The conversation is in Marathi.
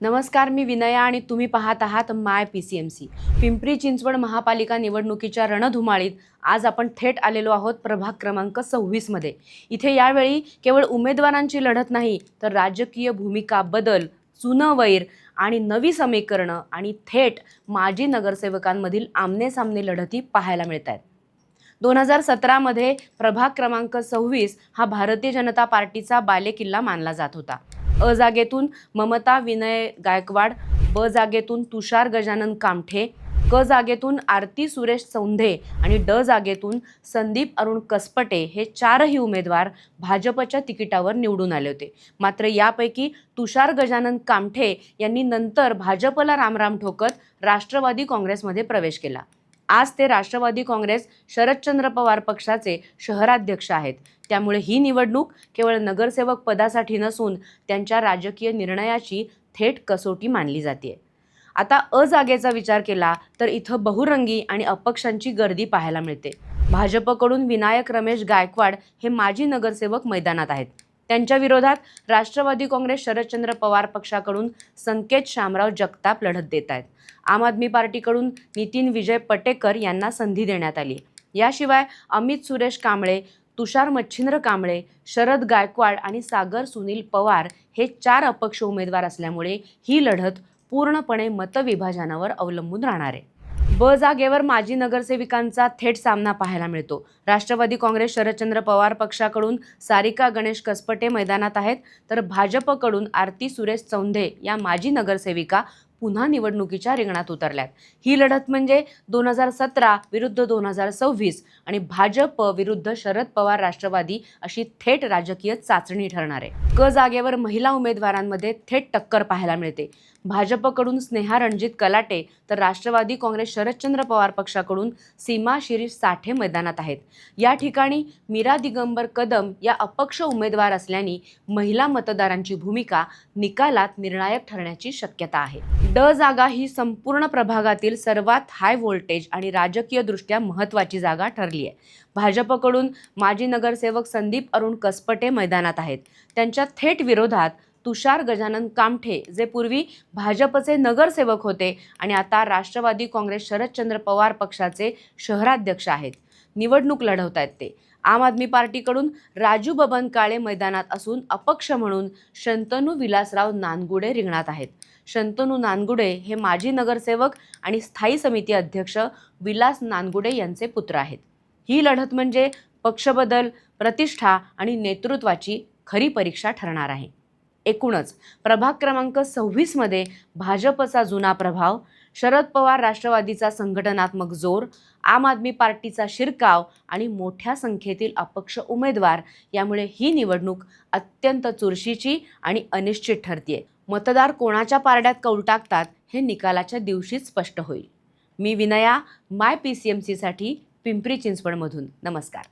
नमस्कार मी विनया आणि तुम्ही पाहत आहात my P C M C. Pimpri Chinchwad महापालिका निवडणुकीच्या रणधुमाळीत आज आपण थेट आलेलो आहोत प्रभाग क्रमांक सव्वीसमध्ये इथे यावेळी केवळ उमेदवारांची लढत नाही तर राजकीय भूमिका बदल जुनं वैर आणि नवी समीकरणं आणि थेट माजी नगरसेवकांमधील आमनेसामने लढती पाहायला मिळत आहेत दोन हजार सतरामध्ये प्रभाग क्रमांक सव्वीस हा भारतीय जनता पार्टीचा बालेकिल्ला मानला जात होता. अ जागेतून ममता विनय गायकवाड ब जागेतून तुषार गजानन कामठे क जागेतून आरती सुरेश चौंधे आणि ड जागेतून संदीप अरुण कसपटे हे चारही उमेदवार भाजपच्या तिकिटावर निवडून आले होते. मात्र यापैकी तुषार गजानन कामठे यांनी नंतर भाजपला रामराम ठोकत राष्ट्रवादी काँग्रेसमध्ये प्रवेश केला. आज ते राष्ट्रवादी काँग्रेस शरदचंद्र पवार पक्षाचे शहराध्यक्ष आहेत. त्यामुळे ही निवडणूक केवळ नगरसेवक पदासाठी नसून त्यांच्या राजकीय निर्णयाची थेट कसोटी मानली जाते. आता अजागेचा विचार केला तर इथं बहुरंगी आणि अपक्षांची गर्दी पाहायला मिळते. भाजपकडून विनायक रमेश गायकवाड हे माजी नगरसेवक मैदानात आहेत. त्यांच्या विरोधात राष्ट्रवादी काँग्रेस शरदचंद्र पवार पक्षाकडून संकेत शामराव जगताप लढत देत आहेत. आम आदमी पार्टीकडून नितीन विजय पटेकर यांना संधी देण्यात आली. याशिवाय अमित सुरेश कांबळे तुषार मच्छिंद्र कांबळे शरद गायकवाड आणि सागर सुनील पवार हे चार अपक्ष उमेदवार असल्यामुळे ही लढत पूर्णपणे मतविभाजनावर अवलंबून राहणार आहे. ब जागेवर माजी नगरसेविकांचा थेट सामना पाहायला मिळतो. राष्ट्रवादी काँग्रेस शरदचंद्र पवार पक्षाकडून सारिका गणेश कसपटे मैदानात आहेत. तर भाजपकडून आरती सुरेश चौंधे या माजी नगरसेविका पुन्हा निवडणुकीच्या रिंगणात उतरल्यात. ही लढत म्हणजे दोन हजार सतरा विरुद्ध दोन हजार सव्वीस आणि भाजप विरुद्ध शरद पवार राष्ट्रवादी अशी थेट राजकीय चाचणी ठरणार आहे. क जागेवर महिला उमेदवारांमध्ये थेट टक्कर पाहायला मिळते. भाजपकडून स्नेहा रणजित कलाटे तर राष्ट्रवादी काँग्रेस शरदचंद्र पवार पक्षाकडून सीमा शिरीष साठे मैदानात आहेत. या ठिकाणी मीरा दिगंबर कदम या अपक्ष उमेदवार असल्याने महिला मतदारांची भूमिका निकालात निर्णायक ठरण्याची शक्यता आहे. ड जागा ही संपूर्ण प्रभागातील सर्वात हाय व्होल्टेज आणि राजकीयदृष्ट्या महत्त्वाची जागा ठरली आहे. भाजपकडून माजी नगरसेवक संदीप अरुण कसपटे मैदानात आहेत. त्यांच्या थेट विरोधात तुषार गजानन कामठे जे पूर्वी भाजपचे नगरसेवक होते आणि आता राष्ट्रवादी काँग्रेस शरदचंद्र पवार पक्षाचे शहराध्यक्ष आहेत. निवडणूक लढवत आहेत ते. आम आदमी पार्टीकडून राजू बबन काळे मैदानात असून अपक्ष म्हणून शंतनू विलासराव नानगुडे रिंगणात आहेत. शंतनू नानगुडे हे माजी नगरसेवक आणि स्थायी समिती अध्यक्ष विलास नानगुडे यांचे पुत्र आहेत. ही लढत म्हणजे पक्षबदल प्रतिष्ठा आणि नेतृत्वाची खरी परीक्षा ठरणार आहे. एकूणच प्रभाग क्रमांक सव्वीसमध्ये भाजपचा जुना प्रभाव शरद पवार राष्ट्रवादीचा संघटनात्मक जोर आम आदमी पार्टीचा शिरकाव आणि मोठ्या संख्येतील अपक्ष उमेदवार यामुळे ही निवडणूक अत्यंत चुरशीची आणि अनिश्चित ठरतीये. मतदार कोणाच्या पारड्यात कौल टाकतात हे निकालाच्या दिवशीच स्पष्ट होईल. मी Vinaya my P C M सीसाठी पिंपरी चिंचवडमधून. नमस्कार.